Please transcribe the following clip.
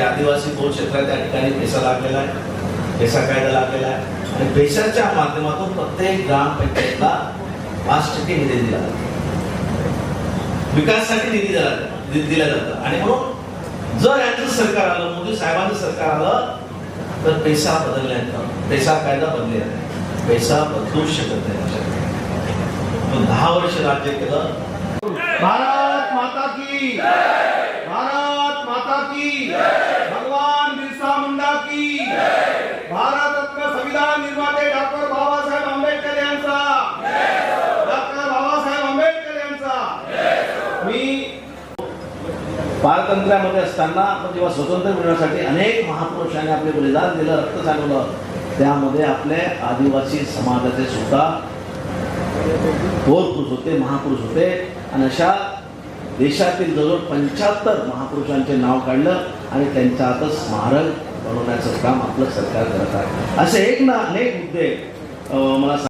जे आदिवासी बहुल क्षेत्र आहे त्या ठिकाणी पेसा लागलेला आहे पेसा कायदा लागलेला आहे. आणि पेशाच्या माध्यमातून प्रत्येक ग्रामपंचायतला पाच टक्के निधी दिला जातो. विकासासाठी निधी दिला दिला जातो. आणि म्हणून जर यांचं सरकार आलं मोदी साहेबांचं सरकार आलं तर पैसा बदलण्यात पैसा कायदा बदलेला नाही पैसा बदलू शकत नाही दहा वर्ष राज्य केलं. भारत माता की भारत माता की पारतंत्र्यामध्ये असताना आपण जेव्हा स्वतंत्र मिळवण्यासाठी अनेक महापुरुषांनी आपले बलिदान दिलं रक्त चालवलं त्यामध्ये आपले आदिवासी समाजाचे सुद्धा थोर पुरुष होते महापुरुष होते. आणि अशा देशातील जवळ पंच्याहत्तर महापुरुषांचे नाव काढलं आणि त्यांचं आता स्मारक बनवण्याचं काम आपलं सरकार करत आहे. असे एक ना अनेक मुद्दे अं, मला